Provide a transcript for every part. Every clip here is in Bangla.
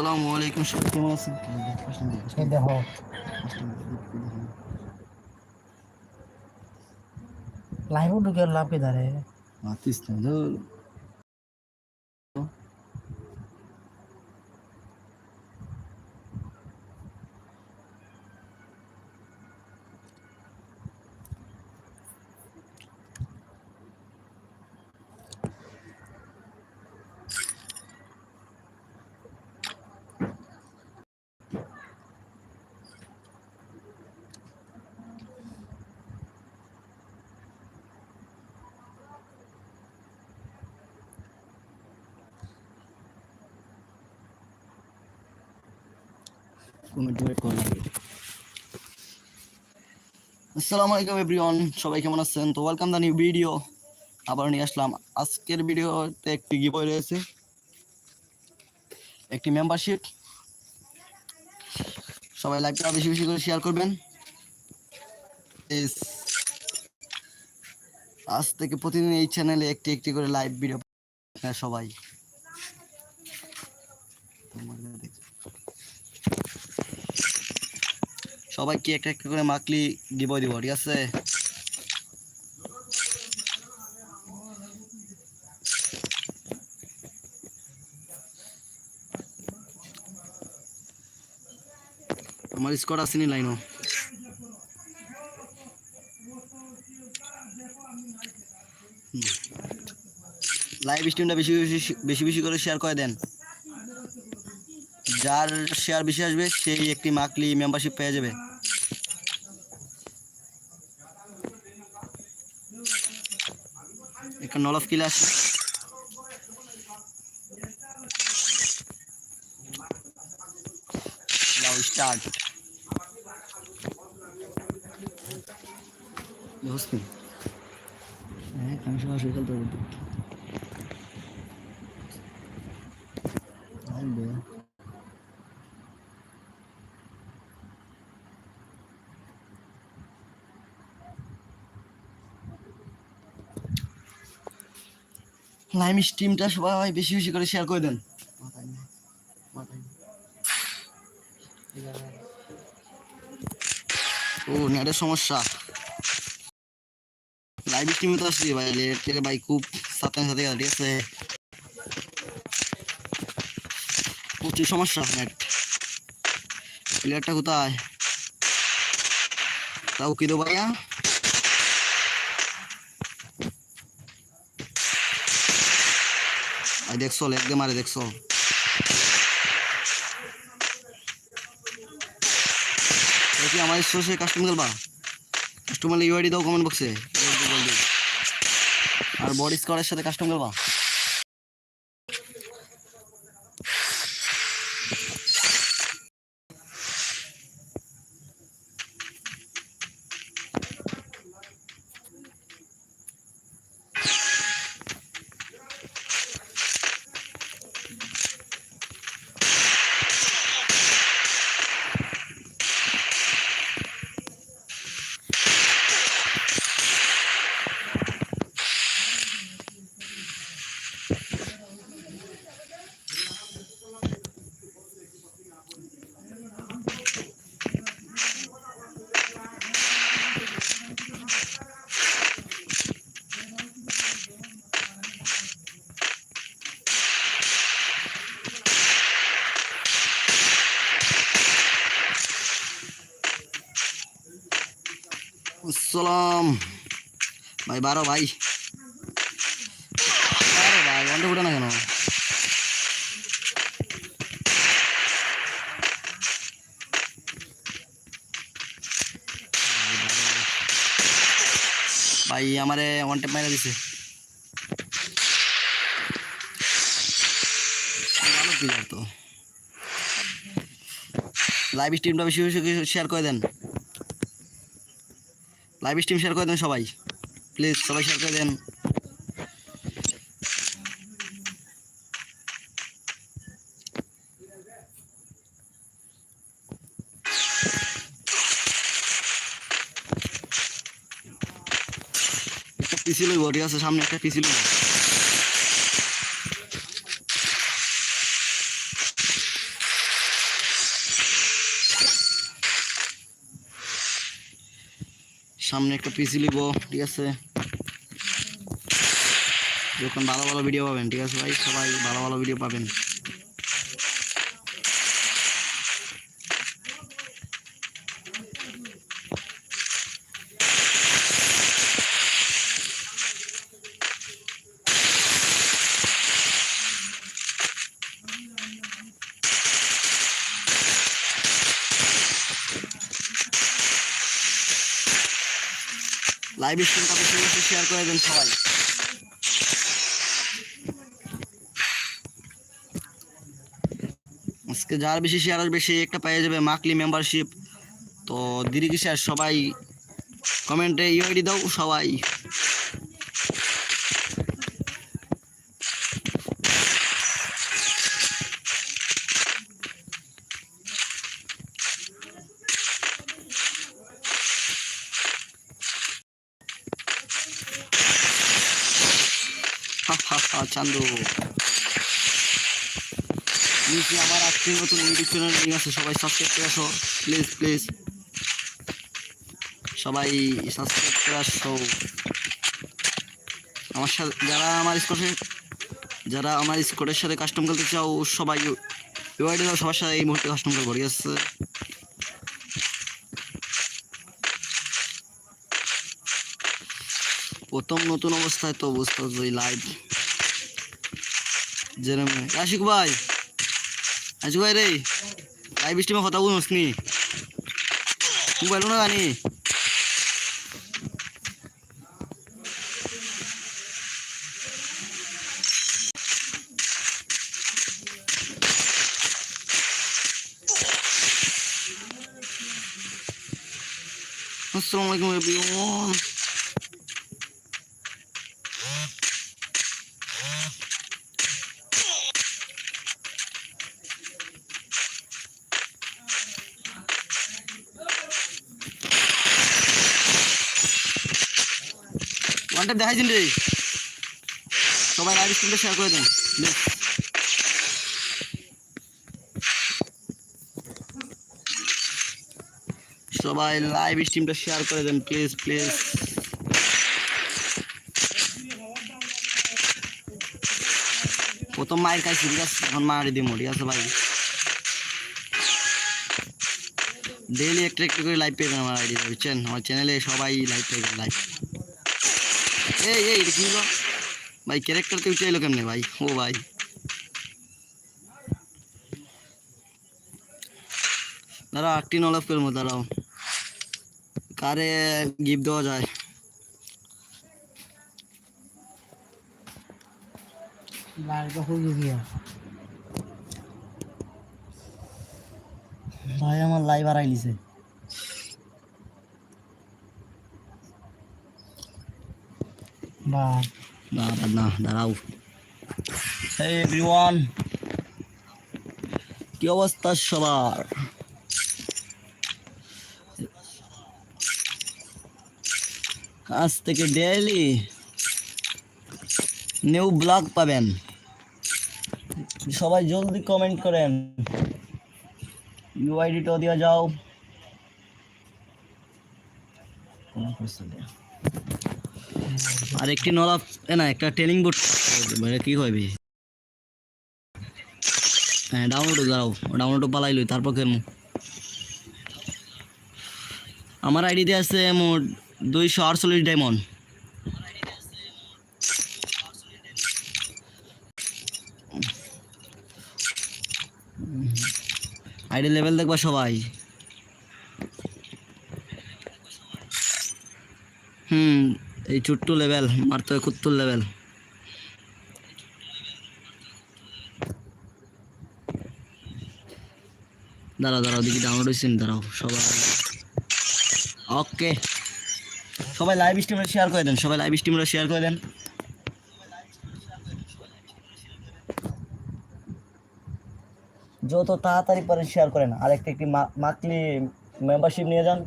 আসসালামু আলাইকুম সবাই কেমন আছেন? দেখো। লাইভ ঢুকে লাভ কে দাঁড়ে কমেন্ট করে আসসালামু আলাইকুম এভরিওয়ান সবাই কেমন আছেন? তো ওয়েলকাম দা নিউ ভিডিও আবার নিয়ে আসলাম। আজকের ভিডিওতে একটি গিভওয়ে রয়েছে। একটি মেম্বারশিপ সবাই লাইভটা বেশি বেশি করে শেয়ার করবেন। আজ থেকে প্রতিদিন এই চ্যানেলে একটি একটি করে লাইভ ভিডিও হ্যাঁ সবাই। তোমাদের সবাইকে একটা একটা করে মাকলি দিব দিব, ঠিক আছে? আমার স্কোর আসেনি লাইনও লাইভ স্ট্রিমটা বেশি বেশি বেশি বেশি করে শেয়ার করে দেন। যার শেয়ার বেশি আসবে, সেই একটি মাকলি মেম্বারশিপ পেয়ে যাবে। একটা নলফ কিলে আসে। নাও স্টার্ট হোসপিন হ্যাঁ আমি সবাই খেলতে পারব। লাইম স্ট্রিমটা সবাই বেশি বেশি করে শেয়ার করে দেন। ও, নেটের সমস্যা। লাইভ স্ট্রিমে তো আসছি ভাই, লেট থেকে ভাই খুব সাবধানে সাথে ঠিক আছে? প্রচুর সমস্যা নেট। প্লেয়ারটা কোথায়? তাও কি দো ভাইয়া? দেখছ, লেগ দিয়ে মারে, দেখছ। কি আমার সোসে কাস্টম খেলবা কাস্টমার ইউআইডি দাও কমেন্ট বক্সে আর বডি স্কোয়ারের সাথে কাস্টম খেলবা আসসালাম। ভাই, বারো ভাই। বারো ভাই বন্ধ উঠে না কেন? ভাই, আমারে ওয়ান টেপ মাইরা দিছে। লাইভ স্ট্রিমটা বেশি শেয়ার করে দেন। লাইভ স্ট্রিম শেয়ার করে দেন সবাই। প্লিজ সবাই শেয়ার করে দেন। পিসি লইব, ঠিক আছে? সামনে একটা পিসি লইব। সামনে একটা পিসি লিব ঠিক আছে? যখন ভালো ভালো ভিডিও পাবেন, ঠিক আছে ভাই? সবাই ভালো ভালো ভিডিও পাবেন। লাইভ স্ট্রিমটা বেশি বেশি শেয়ার করে দেন সবাই। আজকে যার বেশি শেয়ার আসবে সে একটা পেয়ে যাবে মাকলি মেম্বারশিপ তো দিদি কি সবাই কমেন্টে ইউআইডি দাও, সবাই হা হা হা চান্দু আজকে নতুন ইউটিউব চ্যানেল নিয়ে আছে সবাই সাবস্ক্রাইব করে আসো প্লিজ প্লিজ সবাই সাবস্ক্রাইব করে আসো আমার সাথে যারা আমার স্কোরের যারা আমার স্কোরের সাথে কাস্টম খেলতে চাও, সবাই ইউআইডি সবার সাথে এই মুহূর্তে কাস্টম করব ঠিক আছে? প্রথম নতুন অবস্থায় তো বুঝতে পারছ লাইভ যেরকম আশিক ভাই আশিক ভাই রে লাইভ স্ট্রিমে কথা বলুন নি মোবাইল না জানি। আসসালামু আলাইকুম এভরিওয়ান ওয়ান টাইম দেখাইছেন রে। সবাই লাইভ স্ট্রিমটা শেয়ার করে দেন। সবাই লাইভ স্ট্রিমটা শেয়ার করে দেন প্লিজ প্লিজ প্রথম মায়ের কাছে, ঠিক এখন মারি দিব ঠিক আছে ভাই? ডেইলি একটা একটা করে লাইভ পেয়ে আমার আইডি, বুঝছেন? আমার চ্যানেলে সবাই লাইভ পেয়ে লাইভ এই এই কি ভাই ক্যারেক্টারতে উঠে এলো কেমনে ভাই? ও ভাই। দাঁড়াও একটি নলফ করব দাঁড়াও। কারে গিফট দেওয়া যায়? ভাই, আমার লাইভ আর আইলিছে বা না দাঁড়াও। এভরিওয়ান কি অবস্থা সবার? আজ থেকে ডেইলি নিউ ব্লগ পাবেন। সবাই জলদি কমেন্ট করেন। ইউআইডিটাও দিয়ে যাও। আর একটি নলাপ এ না, একটা ট্রেনিং বোর্ড মানে কি কইবি হ্যাঁ ডাউনলোড দাও ডাউনলোড পালাই লই, তারপর কেন আমার আইডিতে আছে মোট দুইশো আটচল্লিশ ডায়মন্ড আইডি লেভেল দেখবা সবাই। হুম এই চুট্টু লেভেল মারতে একাত্তর লেভেল দাঁড়াও দাঁড়াও দেখি ডাউনলোড হয়েছে দাঁড়াও, সবাই। ওকে সবাই লাইভ স্ট্রিমে শেয়ার করে দেন, সবাই লাইভ স্ট্রিমে শেয়ার করে দেন। যত তাড়াতাড়ি পারেন শেয়ার করেন। আর একটা একটি মাকলি মেম্বারশিপ নিয়ে যান।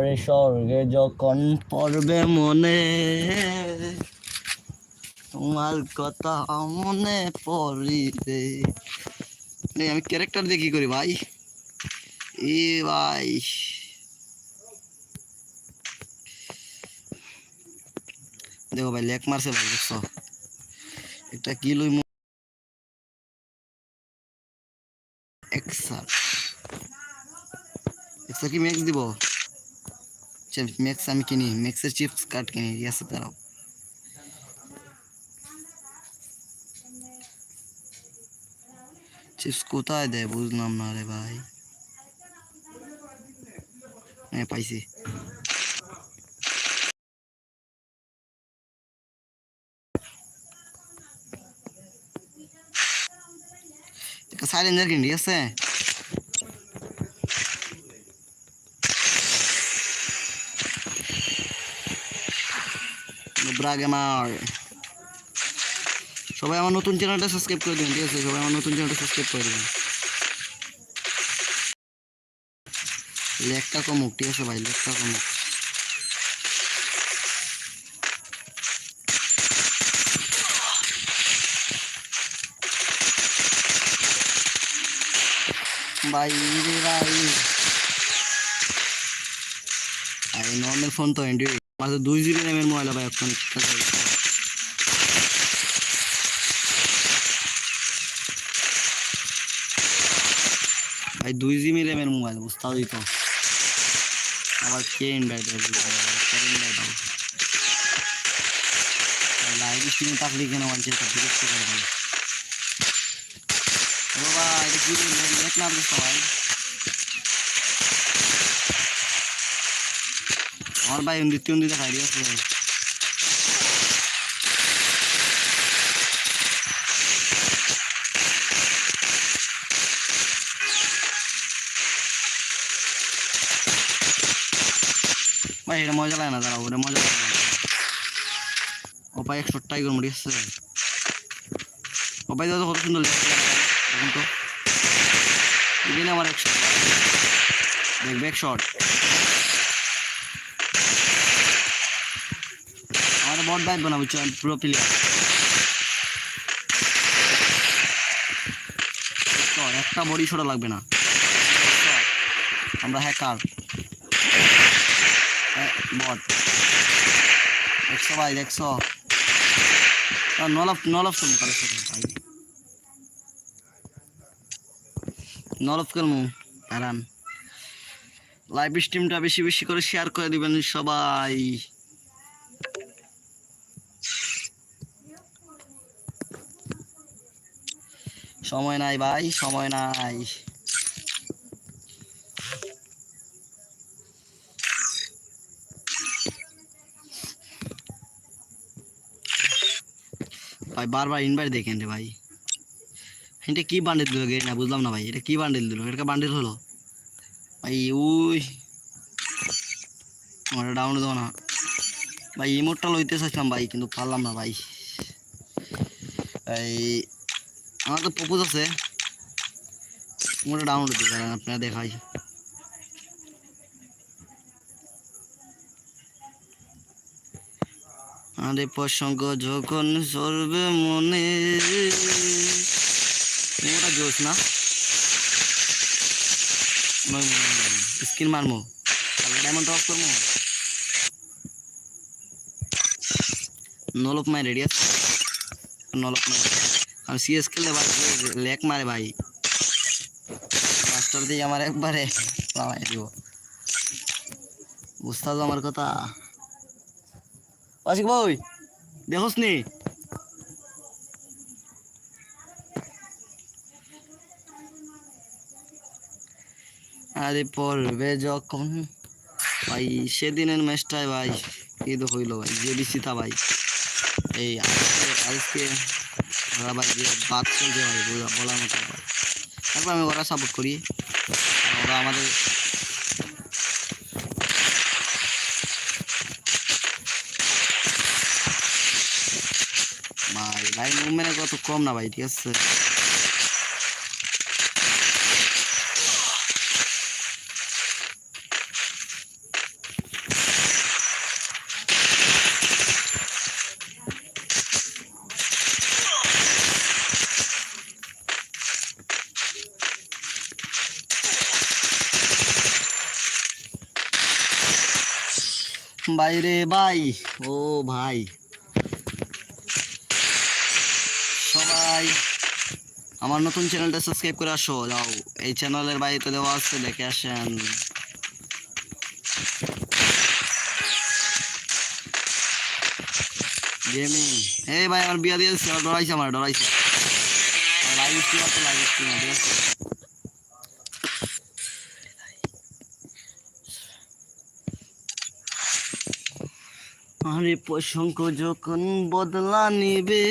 অরে স্বর্গে যখন পড়বে মনে, তোমার কথা মনে পড়িতে আমি ক্যারেক্টার দিয়ে কি করি ভাই? এ ভাই। দেখো ভাই, লেক মারছে ভাই দেখছ এটা কি লই এক্সার এক্সার কি ম্যাক্স দিব? ম্যাক্স আমি কিনি ম্যাক্সের চিপস কাট কিনি ঠিক আছে দাঁড়াও চিপস কোথায় দেয় বুঝলাম না রে ভাই হ্যাঁ পাইছি একটা সাইলেন্সার কিনি ঠিক আছে ব্রা গেমার সবাই আমার নতুন চ্যানেলটা সাবস্ক্রাইব করে দিবেন, ঠিক আছে? সবাই আমার নতুন চ্যানেলটা সাবস্ক্রাইব করে দিবেন। লেখটা কমুক, ঠিক আছে ভাই? লেখটা কমুক। ভাই ভাই। আর নর্মাল ফোন তো অ্যান্ড্রয়েড মাত্র দুই জিবি র্যামের মোবাইল ভাই এখন ভাই দুই জিবি র্যামের মোবাইল বুঝতে পারি তো আবার কে ইনভাইট লাইভ স্ট্রিমে থাকলে কেন মানছে বিরক্ত করে ও ভাই এটা কি লেট না বুঝতে আমার ভাই দ্বিতীয় দিতে খাই আছে ভাই। এটা মজা লাগে না, দাঁড়াও, ওটা মজা লাগে না। ও ভাই, একশো টাই করে মরি আসছে ও ভাই, দাদা, কত সুন্দর এখন তো। আমার একশো। দেখ ব্যাক শট আমার বট বাইট বানাবো প্রো প্লেয়ার একটা বডি ছোটা লাগবে না। আমরা হ্যাকার বট দেখছ ভাই, দেখছ? নলফ নলফ তুমি করে ভাই। নলফ কেন হারান লাইভ স্ট্রিমটা বেশি বেশি করে শেয়ার করে দিবেন সবাই। সময় নাই ভাই, সময় নাই। ভাই, বারবার ইনভাইট দেখেন রে ভাই। এটা কি বান্ডেল দিল গেট না, বুঝলাম না ভাই, এটা কি বান্ডেল দিল? এটা বান্ডেল হলো? ভাই, উই। আমার ডাউন দাও না। ভাই ইমোটটা লইতে চাইছিলাম ভাই, কিন্তু পারলাম না ভাই। এই আমার তো প্রপোজ আছে। ডাউনলোড দিতে পারেন আপনারা দেখাই। আরে প্রসঙ্গ যখন সরবে মনে ওটা জোস না? স্কিন মারমো। ডায়মন্ড অফ করব নলপ মাই রেডি আছে নলপ মাই আর সিএস খেললে ভাই লেক মারে ভাই মাস্টার দিয়ে আমার একবারে লামাই দিব বুঝতে তো আমার কথা আশিক ভাই দেখোস নি আরে পড়বে যখন ভাই সেদিনের ম্যাচটায় ভাই তো হইল ভাই যে বিসিতা ভাই এই আজকে তারপর আমি ওরা সাপোর্ট করি। ওরা আমাদের ভাই লাইন মুভমেন্টে কত কম না ভাই, ঠিক আছে? বাইরে ভাই ও ভাই। সবাই, আমার নতুন চ্যানেলটা সাবস্ক্রাইব করে আসো। যাও এই চ্যানেলের বাইরে তো দেওয়া আছে, দেখে আসেন। ভাই, আমার বিয়া দিয়েছে ডরাইছে, আমার, ডরাইছে। লাইভ স্ট্রিম আছে লাইভ স্ট্রিম আছে? আরে প্রসঙ্গ যখন বদলা নিবে,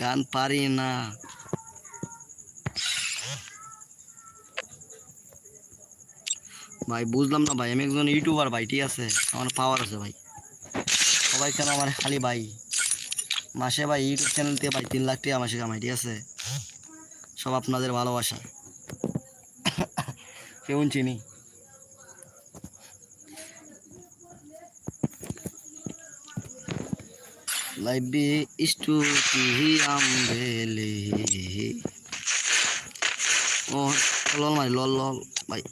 গান পারি না। ভাই, বুঝলাম না ভাই, আমি একজন ইউটিউবার ভাই, ঠিক আছে? আমার পাওয়ার আছে ভাই। সবাই কেন আমার খালি ভাই? মাসে ভাই ইউটিউব চ্যানেল থেকে ভাই তিন লাখ টাকা মাসে কামাই, ঠিক আছে? সব আপনাদের ভালোবাসা। কেমন চিনি? লাইবে স্টুটি আমবেলে ও, লল ভাই লল লল, ভাই।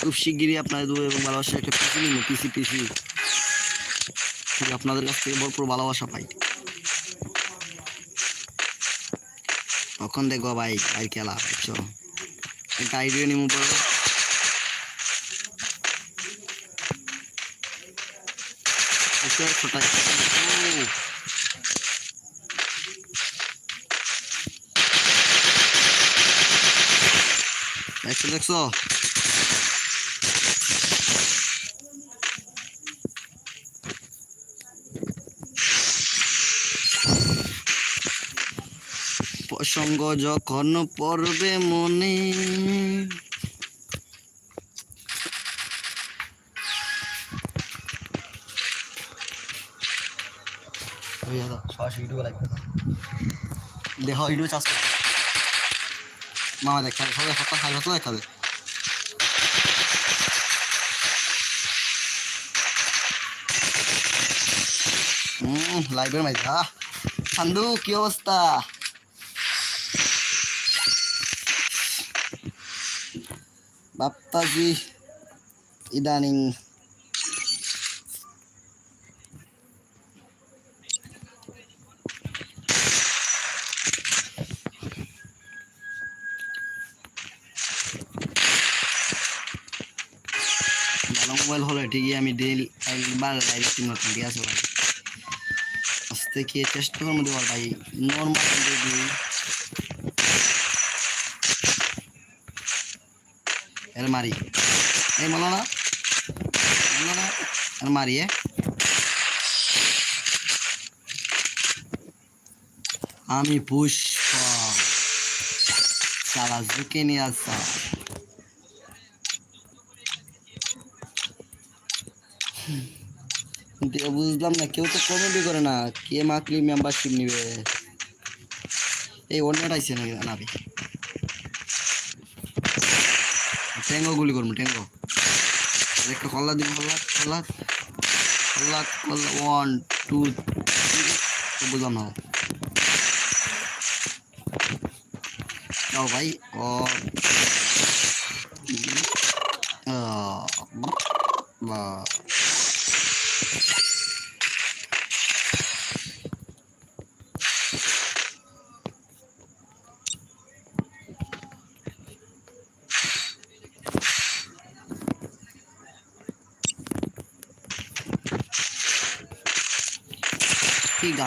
খুব শিগগিরই আপনাদের দু এবং ভালোবাসা একটা পিসি নিন পিসি পিসি আপনাদের কাছ থেকে ভরপুর ভালোবাসা পাই। তখন দেখব ভাই ভাই খেলা বুঝছ একটা আইডিয়া নিমু পড়ো একটু ছোটা দেখছ দেখছ? প্রসঙ্গ যখন পড়বে মনে দেখো ইউটিউবে চাষ মামা দেখ সবাই সপ্তাহ খাই হতো খাবে। হুম লাইভের মাইজ হা সান্দু, কি অবস্থা? বাপ্পাজি, ইদানিং ভালো হলে ঠিকই আমি ডেলি একবার লাইভ স্ট্রিম ঠিক আছে ভাই? আস্তে কি চেষ্টা করব দেওয়ার ভাই নর্মাল যদি এর মারি। এই মানো না এর মারি, এ। আমি পুষ্প সারা ঝুঁকে নিয়ে আসা কিন্তু এ বুঝলাম না কেউ তো কমেডি করে না। কে মাকলি মেম্বারশিপ নিবে? এই অন্যটা আইসে নাকি? নাবি ট্যাঙ্গো গুলি করব ট্যাঙ্গো একটা কল্লা দিন কল্লা কল্লা কল্লা কল্লা ওয়ান টু বুঝলাম না। যাও ভাই। ও। আহ,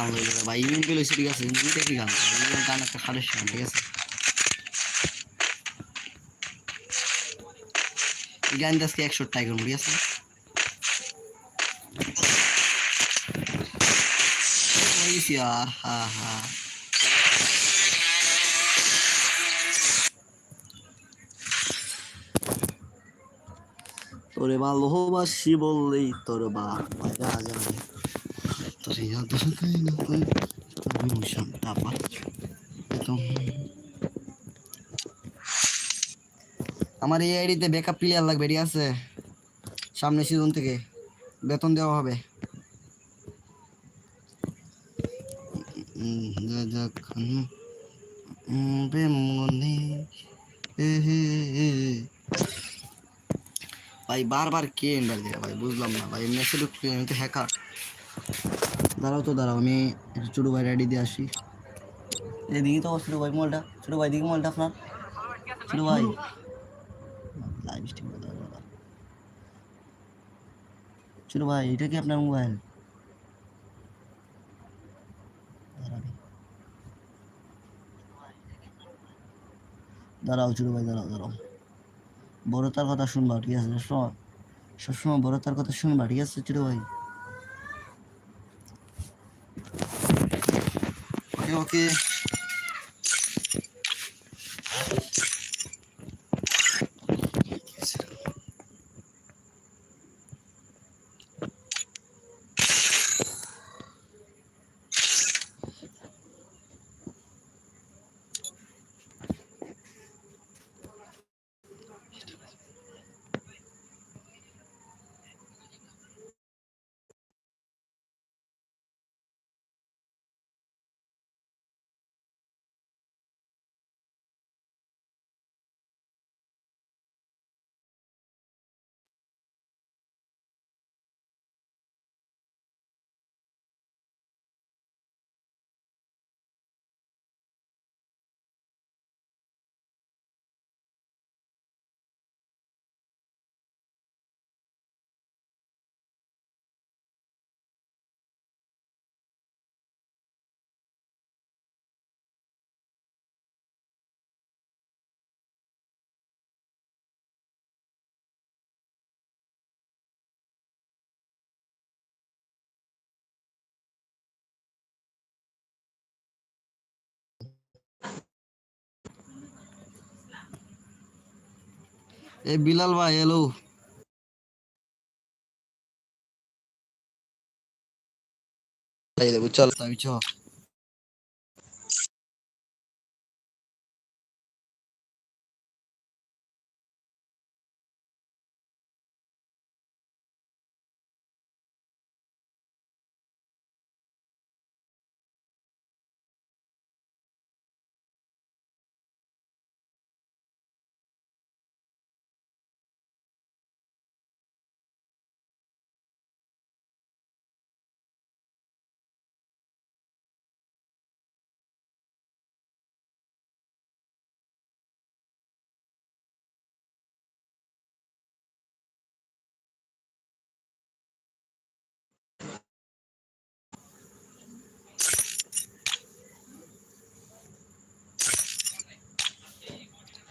গান হয়ে পেলে ঠিক আছে কি গান? গান একটা ঠিক আছে? একশো টাকা করব, ঠিক আছে? আহা হা তোরে বললেই তোর বা জানে তাপা আমার এই আইডিতে ব্যাকআপ প্লেয়ার লাগবে, ঠিক আছে? সামনে সিজন থেকে বেতন দেওয়া হবে। ভাই, বারবার কে এন্ডার দেয় ভাই, বুঝলাম না। ভাই আমি তো হ্যাকার দাঁড়াও তো দাঁড়াও আমি একটু ছোটো ভাই রেডি দিয়ে আসি। এদিকে তো ছোটো ভাই মোলটা ছোটো ভাই দিকে মোলটা আপনার ছোটো ভাই। লাইভ স্ট্রিম ছোটো ভাই এটা কি আপনার মোবাইল। দাঁড়াও ছোটো ভাই দাঁড়াও দাঁড়াও। বড়তার কথা শুনবা ঠিক আছে? সবসময় সবসময় বড়তার কথা শুনবা ঠিক আছে ছোটো ভাই? ওকে এ বিলাল ভাই হ্যালো চল আমি চ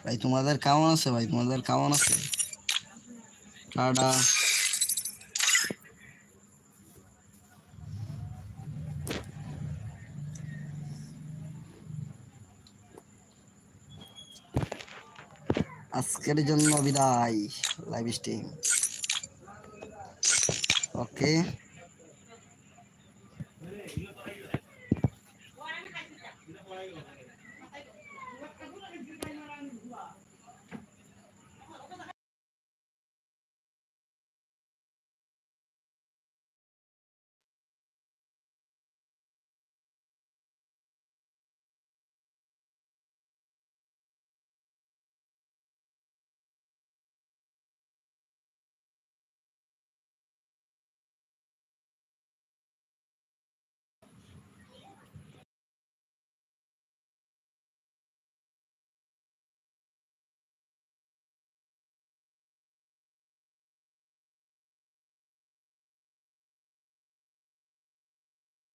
ভাই, তোমাদের কেমন আছে ভাই? তোমাদের কেমন আছে? টাটা। আজকের জন্য বিদায়, লাইভ স্ট্রিম। ওকে।